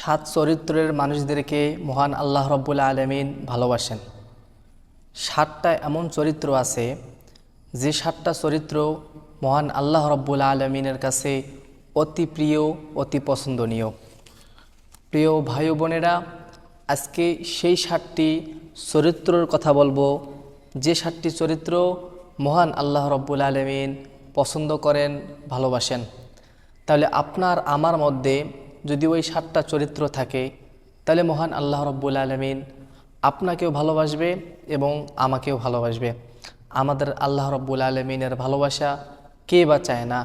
সাত চরিত্রের মানুষদেরকে মহান আল্লাহ রব্বুল আলমিন ভালোবাসেন। সাতটা এমন চরিত্র আছে, যে সাতটা চরিত্র মহান আল্লাহ রব্বুল আলমিনের কাছে অতি প্রিয়, অতি পছন্দনীয়। প্রিয় ভাই বোনেরা, আজকে সেই সাতটি চরিত্রর কথা বলব। যে সাতটি চরিত্র মহান আল্লাহ রব্বুল আলমিন পছন্দ করেন, ভালোবাসেন। তাহলে আপনার, আমার মধ্যে যদি ওই সাতটা চরিত্র থাকে, তাহলে মহান আল্লাহ রব্বুল আলমিন আপনাকেও ভালোবাসবে এবং আমাকেও ভালোবাসবে। আমাদের আল্লাহ রব্বুল আলমিনের ভালোবাসা কে বা চায় না?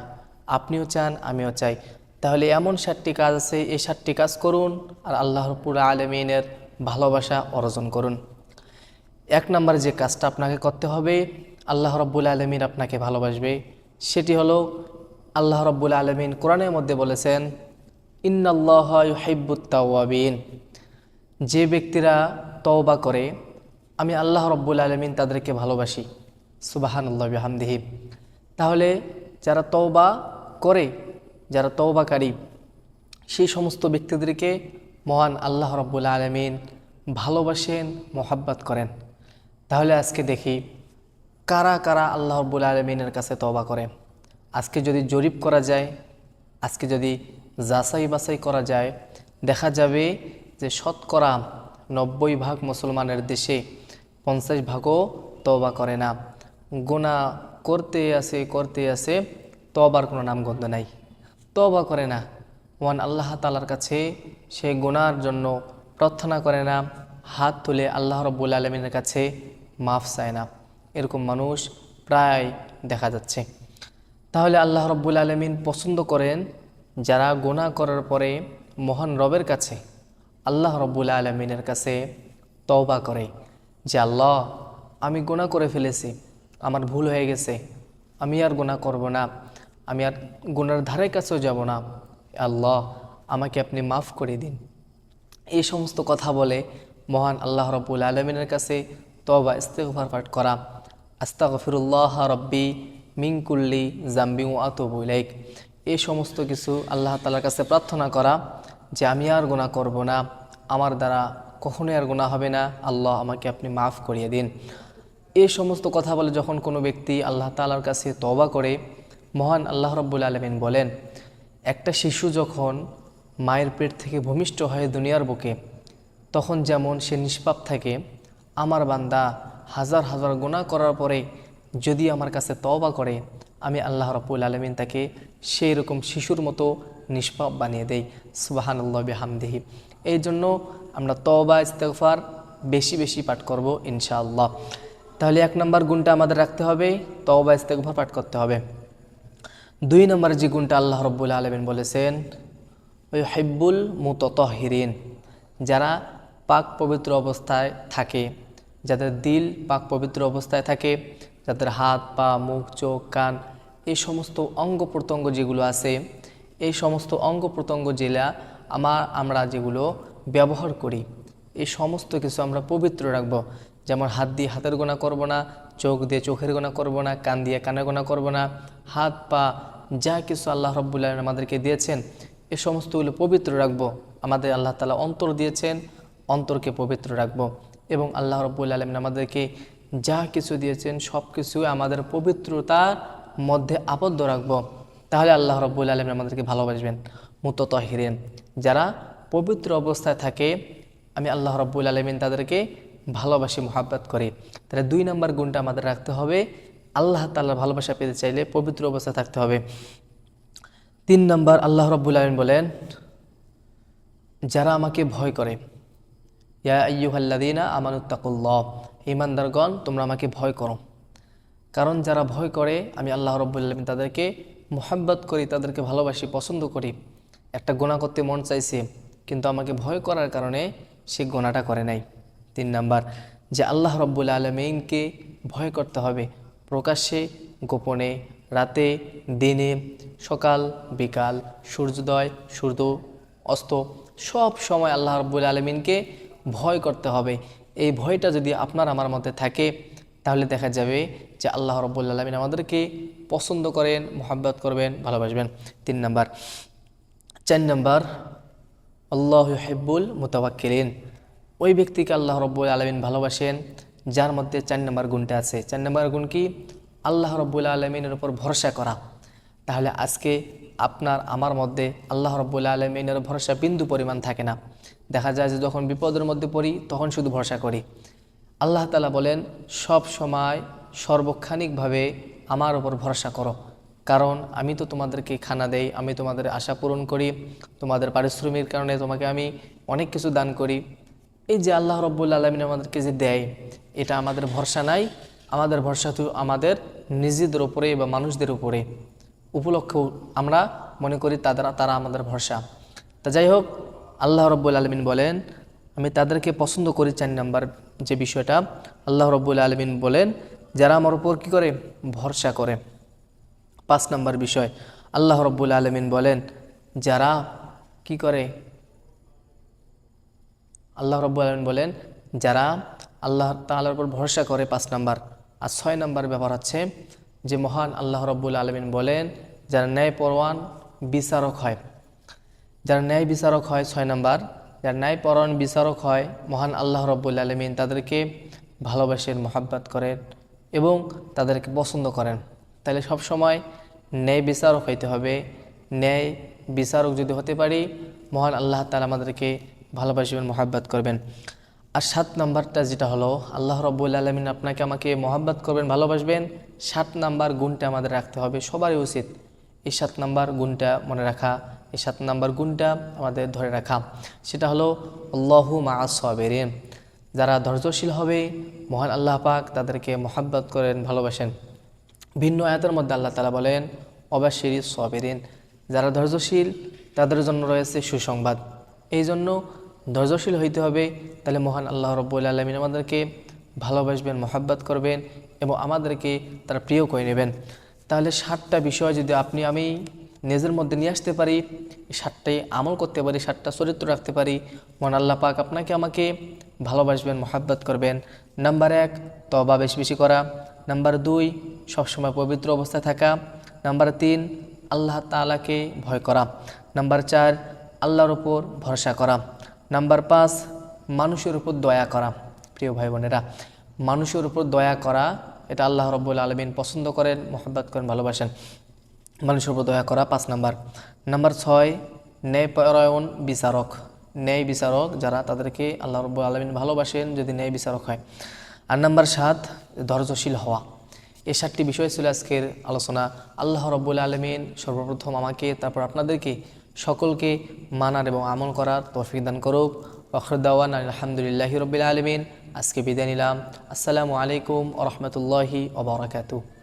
আপনিও চান, আমিও চাই। তাহলে এমন সাতটি কাজ আছে, এই সাতটি কাজ করুন আর আল্লাহ রব্বুল আলমিনের ভালোবাসা অর্জন করুন। এক নম্বর যে কাজটা আপনাকে করতে হবে, আল্লাহ রব্বুল আলমিন আপনাকে ভালোবাসবে। সেটি হলো, আল্লাহ রব্বুল আলমিন কোরআনের মধ্যে বলেছেন ইন্নাল্লাহ ইউহিব্বুত্তাওয়াবিন যে ব্যক্তিরা তওবা করে, আমি আল্লাহ রব্বুল আলমিন তাদেরকে ভালোবাসি। সুবাহান আল্লাহ হামদিহিব তাহলে যারা তওবা করে, যারা তওবাকারী, সেই সমস্ত ব্যক্তিদেরকে মহান আল্লাহ রব্বুল আলমিন ভালোবাসেন, মোহাব্বত করেন। তাহলে আজকে দেখি কারা কারা আল্লাহ রব্বুল আলমিনের কাছে তওবা করে। আজকে যদি জরিপ করা যায়, আজকে যদি যাচাই বাছাই করা যায়। দেখা যাবে যে শতকরা নব্বই ভাগ মুসলমানের দেশে পঞ্চাশ ভাগও তওবা করে না। গোনা করতে আছে করতে আছে তবার কোনো নামগন্ধ নাই। তবা করে না। ওয়ান আল্লাহ তালার কাছে সে গোনার জন্য প্রার্থনা করে না। হাত তুলে আল্লাহ রব্বুল আলমিনের কাছে মাফ চায় না। এরকম মানুষ প্রায় দেখা যাচ্ছে। তাহলে আল্লাহ রব্বুল আলমিন পছন্দ করেন যারা গোনা করার পরে মহান রবের কাছে, আল্লাহ রব্বুল আলমিনের কাছে তওবা করে যে, আল্লাহ, আমি গোনা করে ফেলেছি, আমার ভুল হয়ে গেছে, আমি আর গোনা করব না, আমি আর গুনার ধারে কাছেও যাব না। আল্লাহ, আমাকে আপনি মাফ করে দিন। এই সমস্ত কথা বলে মহান আল্লাহ রব্বুল আলমিনের কাছে তবা ইস্তেগফার পাঠ করা। আস্তাগফিরুল্লাহ রব্বি মিঙ্কুল্লি জাম্বি ও আতবুলাইক এই সমস্ত কিছু আল্লাহ তালার কাছে প্রার্থনা করা যে আমি আর গুণা করব না, আমার দ্বারা কখনোই আর গুণা হবে না। আল্লাহ আমাকে আপনি মাফ করিয়ে দিন। এই সমস্ত কথা বলে যখন কোনো ব্যক্তি আল্লাহ তালার কাছে তবা করে, মহান আল্লাহ রব্বুল আলমিন বলেন, একটা শিশু যখন মায়ের পেট থেকে ভূমিষ্ঠ হয় দুনিয়ার বুকে, তখন যেমন সে নিষ্পাপ থাকে, আমার বান্দা হাজার হাজার গুণা করার পরে যদি আমার কাছে তওবা করে, আমি আল্লাহ রব্বুল আলমিন তাকে সেই রকম শিশুর মতো নিষ্পাপ বানিয়ে দেয় সুবাহানুল্লাহ বেহামদেহি। এই জন্য আমরা তওবা, ইস্তেগফার বেশি বেশি পাঠ করব ইনশাআল্লাহ। তাহলে এক নম্বর গুণটা আমাদের রাখতে হবে, তওবা ইস্তেকফার পাঠ করতে হবে। দুই নম্বর যে গুণটা আল্লাহ রব্বুল আলমিন বলেছেন ওই হেব্বুল মুততহিরিন। যারা পাক পবিত্র অবস্থায় থাকে, যাদের দিল পাক পবিত্র অবস্থায় থাকে, যাদের হাত, পা, মুখ, চোখ, কান এই সমস্ত অঙ্গ প্রত্যঙ্গ যেগুলো আছে, এই সমস্ত অঙ্গ প্রত্যঙ্গ জেলা আমার আমরা যেগুলো ব্যবহার করি, এই সমস্ত কিছু আমরা পবিত্র রাখব। যেমন হাত দিয়ে হাতের গোনা করব না, চোখ দিয়ে চোখের গোনা করব না, কান দিয়ে কানের গোনা করব না, হাত, পা, যা কিছু আল্লাহ রব্বুল্লাহ আমাদেরকে দিয়েছেন এ সমস্তগুলো পবিত্র রাখব। আমাদের আল্লাহ তালা অন্তর দিয়েছেন, অন্তরকে পবিত্র রাখব। এবং আল্লাহ রব্বুল আলমিন আমাদেরকে যা কিছু দিয়েছেন সব কিছু আমাদের পবিত্রতার মধ্যে আবদ্ধ রাখব, তাহলে আল্লাহ রব্বুল আলমিন আমাদেরকে ভালোবাসবেন। মুতত হিরেন যারা পবিত্র অবস্থায় থাকে, আমি আল্লাহ রব্বুল আলমিন তাদেরকে ভালোবাসি, মোহাব্বত করি। তাহলে দুই নম্বর গুণটা আমাদের রাখতে হবে, আল্লাহ তাল্লাহ ভালোবাসা পেতে চাইলে পবিত্র অবস্থায় থাকতে হবে। তিন নম্বর, আল্লাহ রব্বুল আলমিন বলেন, যারা আমাকে ভয় করে, ইয়া আയ്য়ুহাল্লাদিনা আমানুত্তাকুল্লাহ ইমানদারগণ তোমরা আমাকে ভয় করো। কারণ যারা ভয় করে, আমি আল্লাহ রব্বুল্লামিন তাদেরকে মোহাব্বত করি, তাদেরকে ভালোবাসি, পছন্দ করি। একটা গোনা করতে মন চাইছে, কিন্তু আমাকে ভয় করার কারণে সে গোনাটা করে নাই। তিন নাম্বার, যে আল্লাহ রব্বুল আলমিনকে ভয় করতে হবে প্রকাশ্যে, গোপনে, রাতে, দিনে, সকাল, বিকাল, সূর্যোদয়, সূর্য, অস্ত, সব সময় আল্লাহ রব্বুল আলমিনকে ভয় করতে হবে। এই ভয়টা যদি আপনার আমার মধ্যে থাকে তাহলে দেখা যাবে যে আল্লাহ রব্বুল আলমিন আমাদেরকে পছন্দ করেন, মোহাব্বত করবেন, ভালোবাসবেন। তিন নাম্বার। চার নাম্বার, আল্লাহ হেব্বুল মুতাওয়াক্কিলিন। ওই ব্যক্তিকে আল্লাহ রব্বুল আলমিন ভালোবাসেন, যার মধ্যে চার নম্বর গুণটা আছে। চার নম্বর গুণ কি? আল্লাহ রব্বুল আলমিনের উপর ভরসা করা। তাহলে আজকে আপনার, আমার মধ্যে আল্লাহ রব্বুল আলমিনের ভরসা বিন্দু পরিমাণ থাকে না। দেখা যায় যে যখন বিপদের মধ্যে পড়ি, তখন শুধু ভরসা করি। আল্লাহ তালা বলেন, সব সময় সর্বক্ষণিকভাবে আমার ওপর ভরসা করো। কারণ আমি তো তোমাদেরকে খানা দেই, আমি তোমাদের আশা পূরণ করি, তোমাদের পারিশ্রমিক কারণে তোমাকে আমি অনেক কিছু দান করি। এই যে আল্লাহ রব্বুল আলমিন আমাদেরকে যে দেয়, এটা আমাদের ভরসা নাই, আমাদের ভরসা তো আমাদের নিজেদের উপরে বা মানুষদের উপরে। উপলক্ষ আমরা মনে করি তাদের, তারা আমাদের ভরসা। তা যাই হোক, আল্লাহ রব্বুল আলমিন বলেন আমি তাদেরকে পছন্দ করি চার নাম্বার যে বিষয়টা আল্লাহ রব্বুল আলমিন বলেন, যারা আমার উপর কী করে? ভরসা করে। পাঁচ নাম্বার বিষয়, আল্লাহ রব্বুল আলমিন বলেন, যারা কি করে? আল্লাহ রব্বুল আলমিন বলেন, যারা আল্লাহ তাআলার উপর ভরসা করে, পাঁচ নাম্বার। আর ছয় নাম্বার ব্যাপার হচ্ছে যে মহান আল্লাহ রব্বুল আলমিন বলেন, যারা ন্যায় পরওয়ান বিচারক হয়। যারা ন্যায় বিচারক হয়, ছয় নাম্বার যারা ন্যায় পরণ বিচারক হয় মহান আল্লাহ রব্বুল আলমিন, তাদেরকে ভালোবাসেন মহাব্বাত করেন এবং তাদেরকে পছন্দ করেন। তাহলে সব সময় ন্যায় বিচারক হইতে হবে। ন্যায় বিচারক যদি হতে পারি, মহান আল্লাহ তালা আমাদেরকে ভালোবাসবেন, মহাব্বাত করবেন। আর সাত নাম্বারটা যেটা হলো, আল্লাহ রব্বুল আলমিন আপনাকে আমাকে মহাব্বাত করবেন, ভালোবাসবেন। সাত নাম্বার গুণটা আমাদের রাখতে হবে, সবারই উচিত এই সাত নাম্বার গুণটা মনে রাখা। এই সাত নাম্বার গুণটা আমাদের ধরে রাখা। সেটা হলো, আল্লাহু মা সাবেরিন। যারা ধৈর্যশীল হবে, মহান আল্লাহ পাক তাদেরকে মহাব্বত করেন, ভালোবাসেন। ভিন্ন আয়াতের মধ্যে আল্লাহ তালা বলেন অবাশিরি সবেরিন। যারা ধৈর্যশীল, তাদের জন্য রয়েছে সুসংবাদ। এই জন্য ধৈর্যশীল হইতে হবে, তাহলে মহান আল্লাহ রব্বুল আলমিন আমাদেরকে ভালোবাসবেন, মহাব্বত করবেন এবং আমাদেরকে তারা প্রিয় করে নেবেন। তাহলে সাতটা বিষয় যদি আপনি আমি নিজের মধ্যে নিয়ে আসতে পারি সাতটাই আমল করতে পারি, সাতটা চরিত্র রাখতে পারি। মহান আল্লাহ পাক আপনাকে আমাকে ভালোবাসবেন, মহাব্বত করবেন। নাম্বার এক তবা বেশি বেশি করা। নাম্বার দুই, সবসময় পবিত্র অবস্থায় থাকা। নাম্বার তিন, আল্লাহ তালাকে ভয় করা। নাম্বার চার, আল্লাহর উপর ভরসা করা। নাম্বার পাঁচ, মানুষের উপর দয়া করা। প্রিয় ভাই বোনেরা, মানুষের উপর দয়া করা, এটা আল্লাহ রব্বুল আলমিন পছন্দ করেন, মোহাব্বত করেন, ভালোবাসেন। মানুষের উপর দয়া করা, পাঁচ নাম্বার। নাম্বার ছয় ন্যায়পরায়ণ বিচারক। ন্যায় বিচারক যারা, তাদেরকে আল্লাহ রব্বুল আলমিন ভালোবাসেন যদি ন্যায় বিচারক হয়। আর নাম্বার সাত, ধৈর্যশীল হওয়া। এই সাতটি বিষয় ছিল আজকের আলোচনা। আল্লাহ রব্বুল আলমিন সর্বপ্রথম আমাকে, তারপর আপনাদেরকে সকলকে মানার এবং আমল করার তৌফিক দান করুক। ফখরুদ্দাওয়ান আলহামদুলিল্লাহ রবিল আলমিন। আজকে বিদায় নিলাম। আসসালামু আলাইকুম ও রহমতুল্লাহি ওবরাকাতু